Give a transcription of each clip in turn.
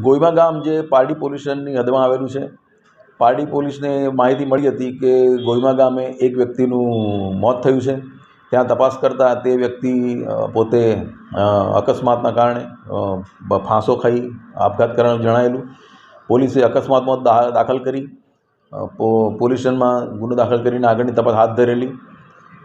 ગોઈમા ગામ જે પારડી પોલીસ સ્ટેશનની હદમાં આવેલું છે, પારડી પોલીસને માહિતી મળી હતી કે ગોયમા ગામે એક વ્યક્તિનું મોત થયું છે. ત્યાં તપાસ કરતાં તે વ્યક્તિ પોતે અકસ્માતના કારણે ફાંસો ખાઈ આપઘાત કરવાનું જણાયેલું. પોલીસે અકસ્માત મોત દા- દાખલ કરી પોલીસ સ્ટેશનમાં ગુનો દાખલ કરીને આગળની તપાસ હાથ ધરેલી.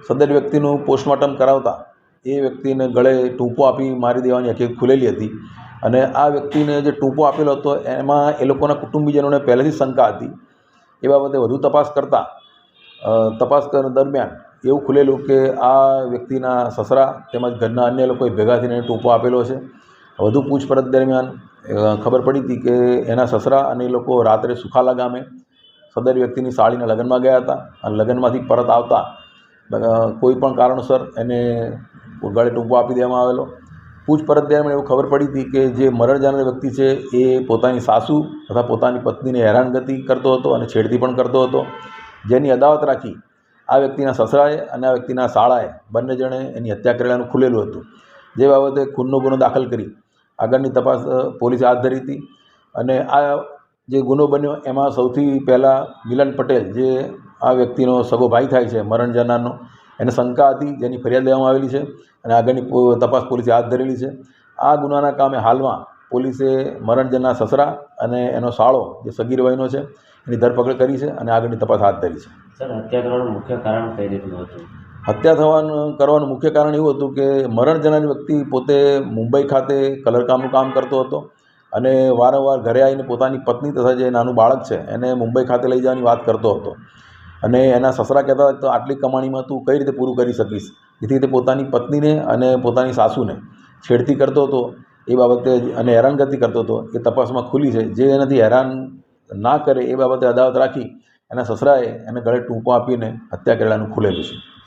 સદર વ્યક્તિનું પોસ્ટમોર્ટમ કરાવતા એ વ્યક્તિને ગળે ટૂંપો આપી મારી દેવાની હકીકત ખુલેલી હતી. અને આ વ્યક્તિને જે ટૂંપો આપેલો હતો, એમાં એ લોકોના કુટુંબીજનોને પહેલેથી શંકા હતી. એ બાબતે વધુ તપાસ કરતાં તપાસ દરમિયાન એવું ખુલેલું કે આ વ્યક્તિના સસરા તેમજ ઘરના અન્ય લોકોએ ભેગા થઈને ટૂંપો આપેલો છે. વધુ પૂછપરછ દરમિયાન ખબર પડી હતી કે એના સસરા અને એ લોકો રાત્રે સુખાલા ગામે સદર વ્યક્તિની સાળીના લગ્નમાં ગયા હતા અને લગ્નમાંથી પરત આવતા કોઈ પણ કારણોસર એને ગળે ટૂંપો આપી દેવામાં આવેલો. પૂછપરછ દરમિયાન એવું ખબર પડી હતી કે જે મરણ જનાર વ્યક્તિ છે એ પોતાની સાસુ તથા પોતાની પત્નીને હેરાનગતિ કરતો હતો અને છેડતી પણ કરતો હતો. જેની અદાવત રાખી આ વ્યક્તિના સસરાએ અને આ વ્યક્તિના શાળાએ બંને જણે એની હત્યા કરેલાનું ખુલેલું હતું. જે બાબતે ખૂનનો ગુનો દાખલ કરી આગળની તપાસ પોલીસે હાથ ધરી હતી અને આ જે ગુનો બન્યો એમાં સૌથી પહેલાં મિલન પટેલ, જે આ વ્યક્તિનો સગો ભાઈ થાય છે, મરણ જનારનો એને શંકા હતી જેની ફરિયાદ લેવામાં આવેલી છે અને આગળની તપાસ પોલીસે હાથ ધરેલી છે. આ ગુનાના કામે હાલમાં પોલીસે મરણજનના સસરા અને એનો સાળો જે સગીર વયનો છે એની ધરપકડ કરી છે અને આગળની તપાસ હાથ ધરી છે. સર હત્યા કરવાનું મુખ્ય કારણ કઈ રીતનું હતું? હત્યા થવાનું કરવાનું મુખ્ય કારણ એવું હતું કે મરણ જનાર વ્યક્તિ પોતે મુંબઈ ખાતે કલરકામનું કામ કરતો હતો અને વારંવાર ઘરે આવીને પોતાની પત્ની તથા જે નાનું બાળક છે એને મુંબઈ ખાતે લઈ જવાની વાત કરતો હતો. અને એના સસરા કહેતા હતા તો આટલી કમાણીમાં તું કઈ રીતે પૂરું કરી શકીશ? જેથી તે પોતાની પત્નીને અને પોતાની સાસુને છેડતી કરતો હતો. એ બાબતે અને હેરાનગતિ કરતો હતો. એ તપાસમાં ખુલી છે. જે એનાથી હેરાન ના કરે એ બાબતે અદાવત રાખી એના સસરાએ એને ગળે ટૂંકો આપીને હત્યા કરેલાનું ખુલેલું છે.